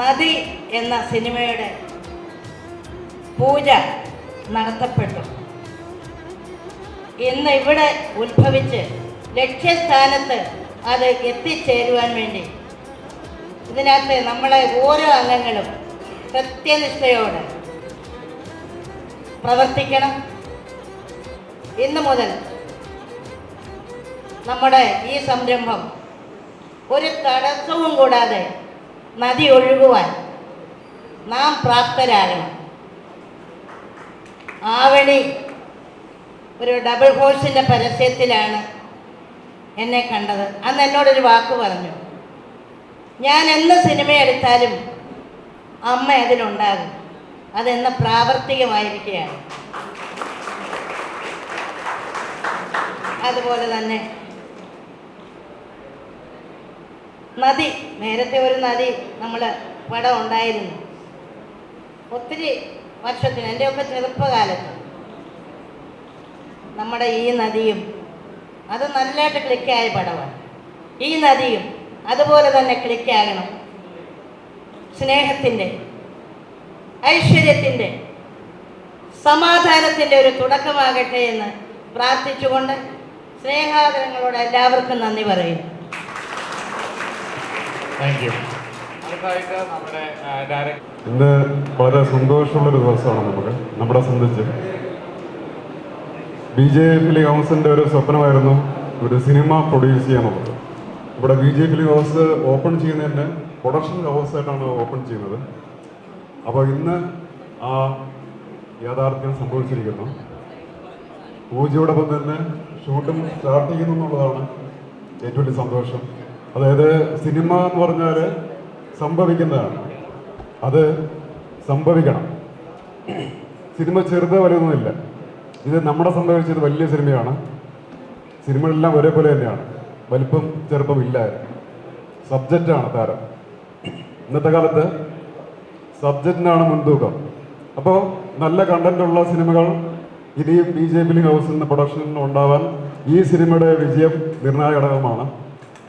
നദി എന്ന സിനിമയുടെ പൂജ നടത്തപ്പെട്ടു. ഇന്ന് ഇവിടെ ഉത്ഭവിച്ച് ലക്ഷ്യസ്ഥാനത്ത് അത് എത്തിച്ചേരുവാൻ വേണ്ടി ഇതിനകത്ത് നമ്മളെ ഓരോ അംഗങ്ങളും കൃത്യനിഷ്ഠയോടെ പ്രവർത്തിക്കണം. ഇന്ന് മുതൽ നമ്മുടെ ഈ സംരംഭം ഒരു തടസ്സവും കൂടാതെ നദി ഒഴുകുവാൻ നാം പ്രാപ്തരാകണം. ആവണി ഒരു ഡബിൾ ഹോഴ്സിന്റെ പരസ്യത്തിലാണ് എന്നെ കണ്ടത്. അന്ന് എന്നോടൊരു വാക്ക് പറഞ്ഞു. ഞാൻ എന്ത് സിനിമ എടുത്താലും അമ്മ അതിലുണ്ടാകും. അതെന്ന് പ്രാവർത്തികമായിരിക്കുകയാണ്. അതുപോലെ തന്നെ നദി നേരത്തെ ഒരു നദി നമ്മൾ പടം ഉണ്ടായിരുന്നു. ഒത്തിരി വർഷത്തിന് എന്റെയൊക്കെ ചെറുപ്പകാലത്ത് നമ്മുടെ ഈ നദിയും അത് നല്ലതായിട്ട് ക്ലിക്കായ പടമാണ് ഈ നദിയും അതുപോലെ തന്നെ ക്ലിക്കാകണം. സ്നേഹത്തിന്റെ ഐശ്വര്യത്തിന്റെ സമാധാനത്തിന്റെ ഒരു തുടക്കമാകട്ടെ എന്ന് പ്രാർത്ഥിച്ചുകൊണ്ട് സ്നേഹാദരങ്ങളോട് എല്ലാവർക്കും നന്ദി പറയുന്നു താങ്ക് യു അടുത്തായിട്ട് നമ്മുടെ ഡയറക്ടർ ഇന്ന് വളരെ സന്തോഷമുള്ളൊരു ദിവസമാണ് നമുക്ക് നമ്മളെ സംബന്ധിച്ച്. ബി ജെ പി ഹൗസിന്റെ ഒരു സ്വപ്നമായിരുന്നു ഒരു സിനിമ പ്രൊഡ്യൂസ് ചെയ്യാനുള്ളത്. ഇവിടെ B J film house open ചെയ്യുന്നതിന്റെ പ്രൊഡക്ഷൻ ഹൗസായിട്ടാണ് ഓപ്പൺ ചെയ്യുന്നത്. അപ്പോൾ ഇന്ന് ആ യാഥാർത്ഥ്യം സംഭവിച്ചിരിക്കുന്നു. പൂജയോടൊപ്പം തന്നെ ഷൂട്ടും സ്റ്റാർട്ട് ചെയ്യുന്നു എന്നുള്ളതാണ് ഏറ്റവും വലിയ സന്തോഷം. അതായത് സിനിമ എന്ന് പറഞ്ഞാൽ സംഭവിക്കുന്നതാണ്. അത് സംഭവിക്കണം. സിനിമ ചെറുത് വലുതൊന്നുമില്ല. ഇത് നമ്മുടെ സംഭവിച്ചത് വലിയ സിനിമയാണ്. സിനിമകളെല്ലാം ഒരേപോലെ തന്നെയാണ്. വലിപ്പം ചെറുപ്പം ഇല്ല. സബ്ജക്റ്റാണ് താരം. ഇന്നത്തെ കാലത്ത് സബ്ജക്റ്റിനാണ് മുൻതൂക്കം. അപ്പോൾ നല്ല കണ്ടന്റുള്ള സിനിമകൾ ഇനിയും ബി ജെ പി ലിംഗ് ഹൗസിൽ നിന്ന് പ്രൊഡക്ഷനിൽ ഉണ്ടാവാൻ ഈ സിനിമയുടെ വിജയം നിർണായക ഘടകമാണ്.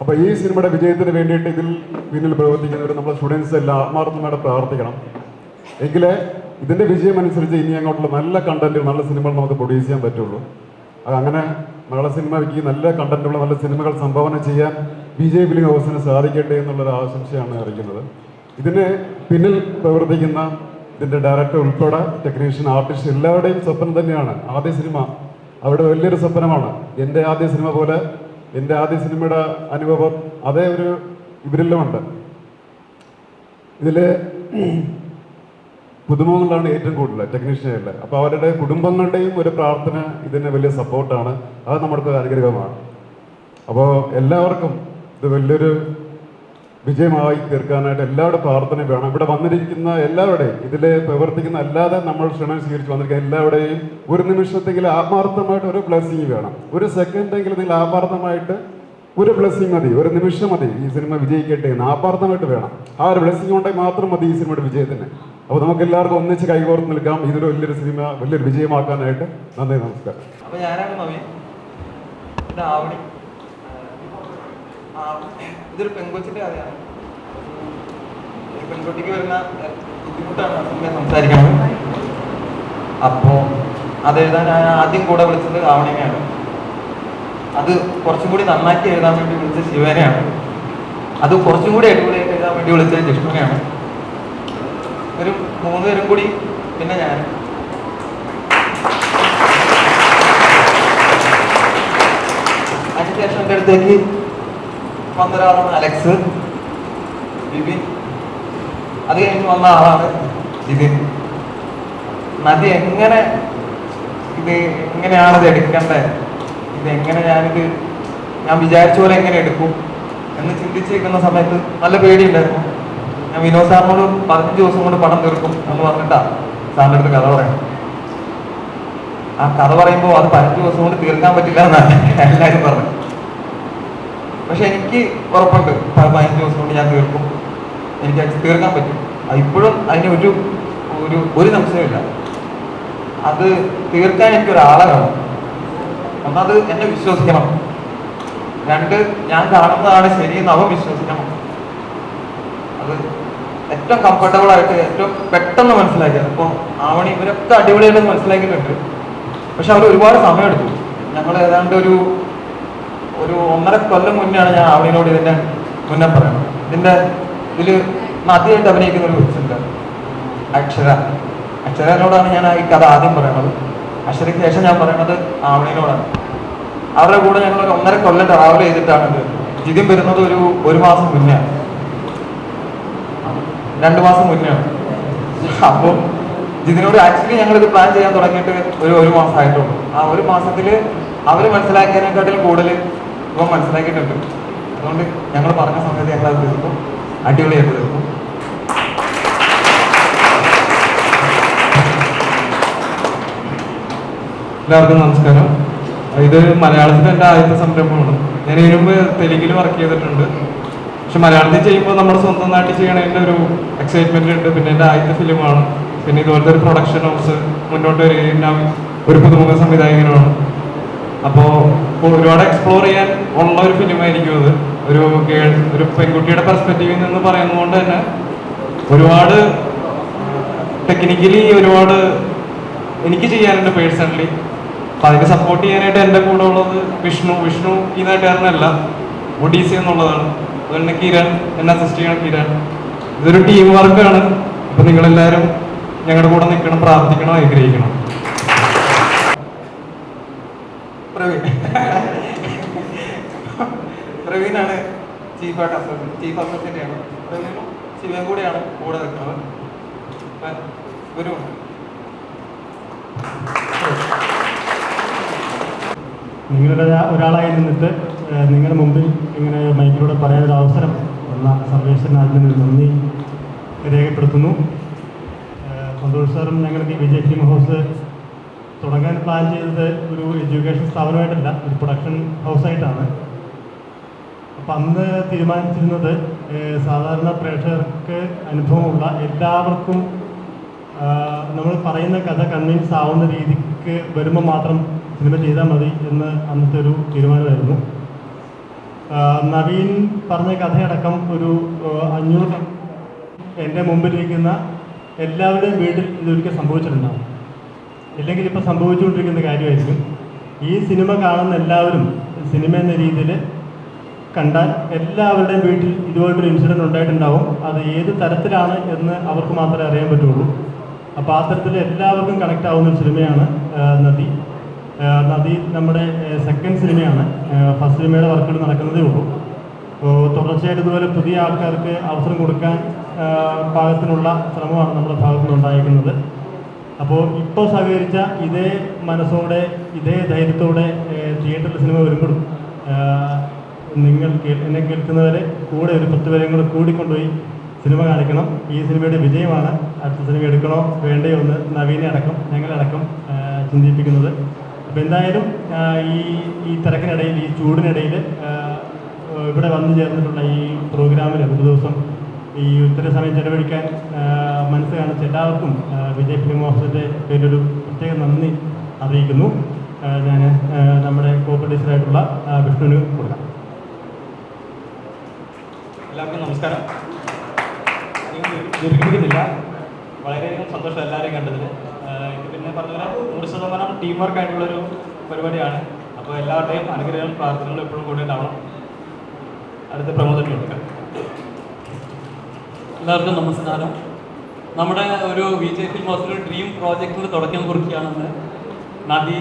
അപ്പോൾ ഈ സിനിമയുടെ വിജയത്തിന് വേണ്ടിയിട്ട് ഇതിൽ പിന്നിൽ പ്രവർത്തിക്കുന്നവർ നമ്മുടെ സ്റ്റുഡൻസ് എല്ലാം ആത്മാർത്ഥമായിട്ട് പ്രാർത്ഥിക്കണം. എങ്കിലേ ഇതിന്റെ വിജയം അനുസരിച്ച് ഇനി അങ്ങോട്ടുള്ള നല്ല കണ്ടന്റ് നല്ല സിനിമകൾ നമുക്ക് പ്രൊഡ്യൂസ് ചെയ്യാൻ പറ്റുള്ളൂ. അങ്ങനെ മലയാള സിനിമയ്ക്ക് നല്ല കണ്ടന്റുള്ള നല്ല സിനിമകൾ സംഭാവന ചെയ്യാൻ ബി ജെ പി ഹൗസിന് സാധിക്കട്ടെ എന്നുള്ളൊരു ആശംസയാണ് അറിയിക്കുന്നത്. ഇതിന് പിന്നിൽ പ്രവർത്തിക്കുന്ന ഇതിന്റെ ഡയറക്ടർ ഉൾപ്പെടെ ടെക്നീഷ്യൻ ആർട്ടിസ്റ്റ് എല്ലാവരുടെയും സ്വപ്നം തന്നെയാണ്. ആദ്യ സിനിമ അവിടെ വലിയൊരു സ്വപ്നമാണ്. എന്റെ ആദ്യ സിനിമ പോലെ എന്റെ ആദ്യ സിനിമയുടെ അനുഭവം അതേ ഒരു ഇവരിലുമുണ്ട്. ഇതിൽ പുതുമുഖങ്ങളാണ് ഏറ്റവും കൂടുതൽ ടെക്നീഷ്യനിൽ അപ്പോൾ അവരുടെ കുടുംബങ്ങളുടെയും ഒരു പ്രാർത്ഥന ഇതിന് വലിയ സപ്പോർട്ടാണ് അത് നമ്മുടെ അനുഗ്രഹമാണ്. അപ്പോൾ എല്ലാവർക്കും ഇത് വലിയൊരു വിജയമായി തീർക്കാനായിട്ട് എല്ലാവരുടെ പ്രാർത്ഥന വേണം. ഇവിടെ വന്നിരിക്കുന്ന എല്ലാവരുടെയും ഇതിൽ പ്രവർത്തിക്കുന്ന അല്ലാതെ നമ്മൾ ക്ഷണം സ്വീകരിച്ച് വന്നിരിക്കുന്ന എല്ലാവരുടെയും ഒരു നിമിഷത്തെങ്കിലും ആത്മാർത്ഥമായിട്ട് ഒരു ബ്ലെസ്സിങ് വേണം. ഒരു സെക്കൻഡെങ്കിലും നിങ്ങൾ ആത്മാർത്ഥമായിട്ട് ഒരു ബ്ലെസ്സിങ് മതി. ഒരു നിമിഷം മതി ഈ സിനിമ വിജയിക്കട്ടെ എന്ന് ആത്മാർത്ഥമായിട്ട് വേണം. ആ ഒരു ബ്ലെസ്സിങ് ഉണ്ടെങ്കിൽ മാത്രം മതി ഈ സിനിമയുടെ വിജയത്തിന്. അപ്പോൾ നമുക്ക് എല്ലാവർക്കും ഒന്നിച്ച് കൈകോർത്ത് നിൽക്കാം. ഇതൊരു വലിയൊരു സിനിമ വലിയൊരു വിജയമാക്കാനായിട്ട്. നന്ദി നമസ്കാരം. അപ്പോൾ ഞാനാണ് നവീൻ ഇതൊരു പെൺകൊച്ചിന്റെ കഥയാണ്. ഒരു പെൺകുട്ടിക്ക് വരുന്ന ബുദ്ധിമുട്ടാണ് അസുഖം സംസാരിക്കുന്നത് അത് എഴുതാൻ ഞാൻ ആദ്യം കൂടെ വിളിച്ചത് ആവണേനെയാണ് അത് കുറച്ചും കൂടി നന്നാക്കി എഴുതാൻ വേണ്ടി വിളിച്ച ശിവനെയാണ്. അത് കുറച്ചും കൂടി അടിപൊളിയായിട്ട് എഴുതാൻ വേണ്ടി വിളിച്ചത് ജിഷ്ണുവിനെയാണ് ഒരു മൂന്ന് പേരും കൂടി പിന്നെ ഞാൻ. അതിനുശേഷം എന്റെ അടുത്തേക്ക് വന്നൊരാളാണ് അലക്സ് ബിബിൻ അത് കഴിഞ്ഞ് വന്ന ആളാണ് ജിതിൻ നദി എങ്ങനെ ഇത് എങ്ങനെയാണ് ഇത് എടുക്കേണ്ടത് ഇത് എങ്ങനെ ഞാനിത് ഞാൻ വിചാരിച്ച പോലെ എങ്ങനെ എടുക്കും എന്ന് ചിന്തിച്ചിരിക്കുന്ന സമയത്ത് നല്ല പേടിയുണ്ടായിരുന്നു. ഞാൻ വിനോദ് സാറിനോട് പതിനഞ്ച് ദിവസം കൊണ്ട് പണം തീർക്കും എന്ന് പറഞ്ഞിട്ടാ സാറിന്റെ അടുത്ത് കഥ പറയണം ആ കഥ പറയുമ്പോൾ അത് പതിനഞ്ച് ദിവസം കൊണ്ട് തീർക്കാൻ പറ്റില്ല എന്നാണ് എല്ലാവരും പറഞ്ഞു പക്ഷെ എനിക്ക് ഉറപ്പുണ്ട്. പതിനഞ്ച് ദിവസം കൊണ്ട് ഞാൻ തീർക്കും. എനിക്ക് തീർക്കാൻ പറ്റും. ഇപ്പോഴും അതിന് ഒരു ഒരു ഒരു സംശയമില്ല അത് തീർക്കാൻ എനിക്ക് ഒരാളെ വേണം. ഒന്നത് എന്നെ വിശ്വസിക്കണം. രണ്ട് ഞാൻ കാണുന്നതാണ് ശരിയെന്ന് അവൻ വിശ്വസിക്കണം. അത് ഏറ്റവും കംഫർട്ടബിൾ ആയിട്ട് ഏറ്റവും പെട്ടെന്ന് മനസ്സിലാക്കിയത് അപ്പോൾ ആവണി ഇവരൊക്കെ അടിപൊളിയായിട്ട് മനസ്സിലാക്കിയിട്ടുണ്ട്. പക്ഷെ അവർ ഒരുപാട് സമയം എടുത്തു ഞങ്ങൾ ഏതാണ്ട് ഒരു ഒരു ഒന്നര കൊല്ലം മുന്നെയാണ് ഞാൻ ആവണിനോട് ഇതിന്റെ മുന്നേ പറയുന്നത്. ഇതിന്റെ ഇതിൽ നദിയായിട്ട് അഭിനയിക്കുന്ന ഒരു കൊച്ചുണ്ട് അക്ഷര. അക്ഷരനോടാണ് ഞാൻ ഈ കഥ ആദ്യം പറയുന്നത്. അക്ഷരയ്ക്ക് ശേഷം ഞാൻ പറയുന്നത് ആവണിനോടാണ്. അവരുടെ കൂടെ ഞങ്ങൾ ഒരു ഒന്നര കൊല്ലം ട്രാവൽ ചെയ്തിട്ടാണ് ഇത്. ജിതിൻ വരുന്നത് ഒരു ഒരു മാസം മുന്നേ. രണ്ട് മാസം മുന്നെയാണ് അപ്പോൾ ഇതിനോട് ആക്ച്വലി ഞങ്ങൾ ഇത് പ്ലാൻ ചെയ്യാൻ തുടങ്ങിയിട്ട് ഒരു ഒരു മാസം ആയിട്ടുള്ളൂ. ആ ഒരു മാസത്തിൽ അവർ മനസ്സിലാക്കിയതിനെക്കാട്ടിലും കൂടുതൽ ഇവൻ മനസ്സിലാക്കിയിട്ടുണ്ട്. അതുകൊണ്ട് ഞങ്ങൾ പറഞ്ഞ സമയത്ത് ഞങ്ങൾ അത് തീർക്കും. അടിപൊളിയായിട്ട് തീർക്കും. എല്ലാവർക്കും നമസ്കാരം. ഇത് മലയാളത്തിൽ എന്റെ ആദ്യത്തെ സംരംഭമാണ്. ഞാൻ ഇരുമ്പ് തെലുങ്കിൽ വർക്ക് ചെയ്തിട്ടുണ്ട്. പക്ഷെ മലയാളത്തിൽ ചെയ്യുമ്പോൾ നമ്മുടെ സ്വന്തം നാട്ടിൽ ചെയ്യണതിന്റെ ഒരു എക്സൈറ്റ്മെന്റ് ഉണ്ട്. പിന്നെ എന്റെ ആദ്യത്തെ ഫിലിമാണ് പിന്നെ ഇതുപോലത്തെ ഒരു പ്രൊഡക്ഷൻ ഹൗസ് മുന്നോട്ട് വരികയും ഒരു പുതുമുഖ സംവിധായകനാണ് അപ്പോൾ അപ്പോൾ ഒരുപാട് എക്സ്പ്ലോർ ചെയ്യാൻ ഉള്ള ഒരു ഫിലിമായിരിക്കും അത്. ഒരു ഒരു പെൺകുട്ടിയുടെ പെർസ്പെക്റ്റീവിൽ നിന്ന് പറയുന്നതുകൊണ്ട് തന്നെ ഒരുപാട് ടെക്നിക്കലി ഒരുപാട് എനിക്ക് ചെയ്യാനുണ്ട് പേഴ്സണലി അപ്പം അതിനെ സപ്പോർട്ട് ചെയ്യാനായിട്ട് എന്റെ കൂടെ ഉള്ളത് വിഷ്ണു. വിഷ്ണു ഈ നാട്ടുകാരനല്ല. ഒഡീസി എന്നുള്ളതാണ്. അതുകൊണ്ട് കിരൺ എന്നെ അസിസ്റ്റ് ചെയ്യണം കിരൺ. ഇതൊരു ടീം വർക്കാണ് അപ്പം നിങ്ങളെല്ലാവരും ഞങ്ങളുടെ കൂടെ നിൽക്കണം പ്രാർത്ഥിക്കണം ആഗ്രഹിക്കണം. പ്രവീൺ. ചീഫ് ആയിട്ട് അസോസിയേറ്റ് ചീഫ് അസോസിയേറ്റാണ് പ്രവീണും ശിവൻ കൂടെയാണ് കൂടെ നിൽക്കുന്നത്. അപ്പം നിങ്ങളുടെ ഒരാളായി നിന്നിട്ട് നിങ്ങളുടെ മുമ്പിൽ ഇങ്ങനെ മൈക്കിലൂടെ പറയാനൊരു അവസരം തന്ന സർവേശ്വരൻ ആദ്യം നന്ദി രേഖപ്പെടുത്തുന്നു. സന്തോഷ് സാറും ഞങ്ങൾക്ക് വിജയ് ഫിലിം ഹൗസ് തുടങ്ങാൻ പ്ലാൻ ചെയ്തത് ഒരു എഡ്യൂക്കേഷൻ സ്ഥാപനമായിട്ടല്ല ഒരു പ്രൊഡക്ഷൻ ഹൗസായിട്ടാണ്. അപ്പം അന്ന് തീരുമാനിച്ചിരുന്നത് സാധാരണ പ്രേക്ഷകർക്ക് അനുഭവമുള്ള എല്ലാവർക്കും നമ്മൾ പറയുന്ന കഥ കൺവിൻസ് ആവുന്ന രീതിക്ക് വരുമ്പോൾ മാത്രം സിനിമ ചെയ്താൽ മതി എന്ന് അന്നത്തെ ഒരു തീരുമാനമായിരുന്നു. നവീൻ പറഞ്ഞ കഥയടക്കം ഒരു അഞ്ഞൂറ് എന്റെ മുമ്പിലിരിക്കുന്ന എല്ലാവരുടെയും വീട്ടിൽ ഇതൊരിക്കൽ സംഭവിച്ചിട്ടുണ്ടാവും. ഇല്ലെങ്കിൽ ഇപ്പോൾ സംഭവിച്ചുകൊണ്ടിരിക്കുന്ന കാര്യമായിരിക്കും. ഈ സിനിമ കാണുന്ന എല്ലാവരും സിനിമ എന്ന രീതിയിൽ കണ്ടാൽ എല്ലാവരുടെയും വീട്ടിൽ ഇതുപോലൊരു ഇൻസിഡന്റ് ഉണ്ടായിട്ടുണ്ടാവും. അത് ഏത് തരത്തിലാണ് എന്ന് അവർക്ക് മാത്രമേ അറിയാൻ പറ്റുള്ളൂ. അപ്പോൾ ആ തരത്തിൽ എല്ലാവർക്കും കണക്റ്റ് ആവുന്ന ഒരു സിനിമയാണ് നദി. നദി നമ്മുടെ സെക്കൻഡ് സിനിമയാണ്. ഫസ്റ്റ് സിനിമയുടെ വർക്കുകൾ നടക്കുന്നതേ ഉള്ളൂ. അപ്പോൾ തുടർച്ചയായിട്ട് ഇതുപോലെ പുതിയ ആൾക്കാർക്ക് അവസരം കൊടുക്കാൻ പാകത്തിനുള്ള ശ്രമമാണ് നമ്മുടെ ഭാഗത്തു നിന്നുണ്ടായിരിക്കുന്നത് അപ്പോൾ ഇപ്പോൾ സഹകരിച്ച ഇതേ മനസ്സോടെ ഇതേ ധൈര്യത്തോടെ തിയേറ്ററിൽ സിനിമ വരുമ്പോഴും നിങ്ങൾ എന്നെ കേൾക്കുന്നവരെ കൂടെ ഒരു പത്ത് പേരെയും കൂടെ കൂടിക്കൊണ്ടുപോയി സിനിമ കാണിക്കണം. ഈ സിനിമയുടെ വിജയമാണ്. അടുത്ത സിനിമ എടുക്കണോ വേണ്ടയോ എന്ന് നവീനെ അടക്കം ഞങ്ങളടക്കം ചിന്തിപ്പിക്കുന്നത്. അപ്പോൾ എന്തായാലും ഈ ഈ തിരക്കിനിടയിൽ ഈ ചൂടിനിടയിൽ ഇവിടെ വന്നു ചേർന്നിട്ടുള്ള ഈ പ്രോഗ്രാമിൽ ഒരു ദിവസം ഈ ഇത്ര സമയം ചെലവഴിക്കാൻ മനസ്സ് കാണിച്ച എല്ലാവർക്കും വിജയ് ഫിലിം ഓഫീസിന്റെ പേരൊരു പ്രത്യേക നന്ദി അറിയിക്കുന്നു. ഞാൻ നമ്മുടെ കോ പ്രൊഡ്യൂസറായിട്ടുള്ള ആ, വിഷ്ണുവിന് കൊടുക്കാം. എല്ലാവർക്കും നമസ്കാരം. അധികം ദീർഘിപ്പിക്കുന്നില്ല വളരെയധികം സന്തോഷം എല്ലാവരെയും കണ്ടതിൽ ഇത് പിന്നെ പറഞ്ഞ പോലെ നൂറ് ശതമാനം ടീം വർക്ക് ആയിട്ടുള്ളൊരു പരിപാടിയാണ്. അപ്പോൾ എല്ലാവരുടെയും അനുഗ്രഹങ്ങളും പ്രാർത്ഥനകളും എപ്പോഴും കൂടെ ഉണ്ടാവണം അടുത്ത പ്രമോദനം കൊടുക്കാം. എല്ലാവർക്കും നമസ്കാരം. നമ്മുടെ ഒരു V J film master dream പ്രോജക്റ്റിൽ തുടക്കം കുറിക്കുകയാണെന്ന് നദി.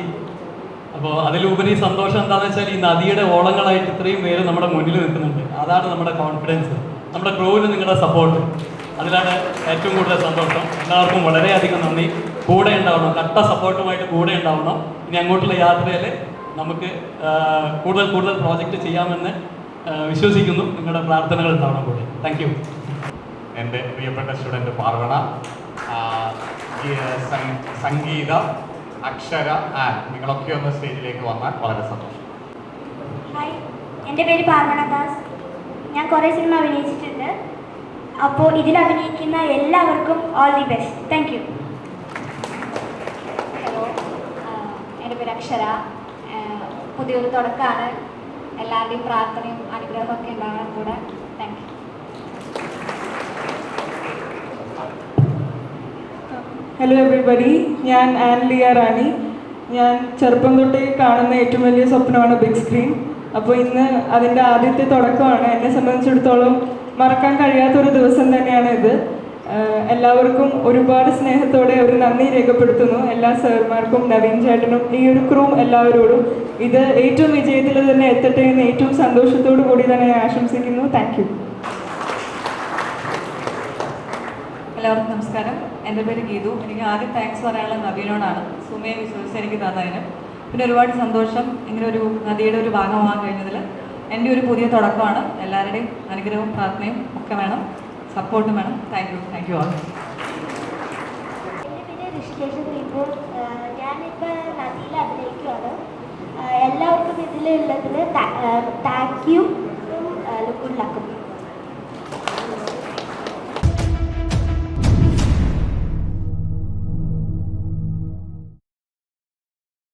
അപ്പോൾ അതിലുപരി സന്തോഷം എന്താണെന്ന് വെച്ചാൽ ഈ നദിയുടെ ഓളങ്ങളായിട്ട് ഇത്രയും പേര് നമ്മുടെ മുന്നിൽ നിൽക്കുന്നുണ്ട്. അതാണ് നമ്മുടെ കോൺഫിഡൻസ് നമ്മുടെ ക്രൂവിന് നിങ്ങളുടെ സപ്പോർട്ട് അതിലാണ് ഏറ്റവും കൂടുതൽ സന്തോഷം. എല്ലാവർക്കും വളരെയധികം നന്ദി. കൂടെ ഉണ്ടാവണം. കട്ട സപ്പോർട്ടുമായിട്ട് കൂടെ ഉണ്ടാവണം. ഇനി അങ്ങോട്ടുള്ള യാത്രയിൽ നമുക്ക് കൂടുതൽ കൂടുതൽ പ്രോജക്റ്റ് ചെയ്യാമെന്ന് വിശ്വസിക്കുന്നു. നിങ്ങളുടെ പ്രാർത്ഥനകൾ ഉണ്ടാവണം കൂടെ. താങ്ക് യു എന്റെ പ്രിയപ്പെട്ട സ്റ്റുഡന്റ് പാർവണ സംഗീത അക്ഷര ആൻഡ് നിങ്ങളൊക്കെ ഒന്ന് സ്റ്റേജിലേക്ക് വന്നാൽ വളരെ സന്തോഷം. ഹായ് എന്റെ പേര് പാർവണ ദാസ് ഞാൻ കുറേ സിനിമ അഭിനയിച്ചിട്ടുണ്ട്. അപ്പോൾ ഇതിൽ അഭിനയിക്കുന്ന എല്ലാവർക്കും all the best thank you hello എന്റെ പേര് അക്ഷര. പുതിയൊരു തുടക്കമാണ്. എല്ലാവരുടെയും പ്രാർത്ഥനയും അനുഗ്രഹവും ഒക്കെ ഉണ്ടാവണം കൂടെ. താങ്ക് യു ഹലോ എവറിബഡി ഞാൻ ആൻ ലിയ റാണി. ഞാൻ ചെറുപ്പം തൊട്ടേ കാണുന്ന ഏറ്റവും വലിയ സ്വപ്നമാണ് ബിഗ് സ്ക്രീൻ അപ്പോൾ ഇന്ന് അതിന്റെ ആദ്യത്തെ തുടക്കമാണ്. എന്നെ സംബന്ധിച്ചിടത്തോളം മറക്കാൻ കഴിയാത്ത ഒരു ദിവസം തന്നെയാണ് ഇത്. എല്ലാവർക്കും ഒരുപാട് സ്നേഹത്തോടെ ഒരു നന്ദി രേഖപ്പെടുത്തുന്നു. എല്ലാ സാർമാർക്കും നവീൻ ചേട്ടനും ഈ ഒരു ക്രൂ എല്ലാവരോടും. ഇത് ഏറ്റവും വിജയത്തിൽ തന്നെ എത്തട്ടെ എന്ന് ഏറ്റവും സന്തോഷത്തോടു കൂടി തന്നെ ആശംസിക്കുന്നു. Thank you. എല്ലാവർക്കും നമസ്കാരം. എന്റെ പേര് ഗീതു. എനിക്ക് ആദ്യം താങ്ക്സ് പറയാനുള്ള നവീനോടാണ്. സുമയെ വിശ്വസിച്ച് എനിക്ക് തന്നതിന്. പിന്നെ ഒരുപാട് സന്തോഷം. ഇങ്ങനെ ഒരു നദിയുടെ ഒരു ഭാഗമാകാൻ കഴിഞ്ഞതിൽ എന്റെ ഒരു പുതിയ തുടക്കമാണ്. എല്ലാവരുടെയും അനുഗ്രഹവും പ്രാർത്ഥനയും ഒക്കെ വേണം. സപ്പോർട്ടും വേണം. Thank you thank you all ഞാനിപ്പോൾ അഭിനയിക്കുകയാണ് എല്ലാവർക്കും ഇതിലുള്ളതിന് താങ്ക് യു ഗുഡ് ലക്കും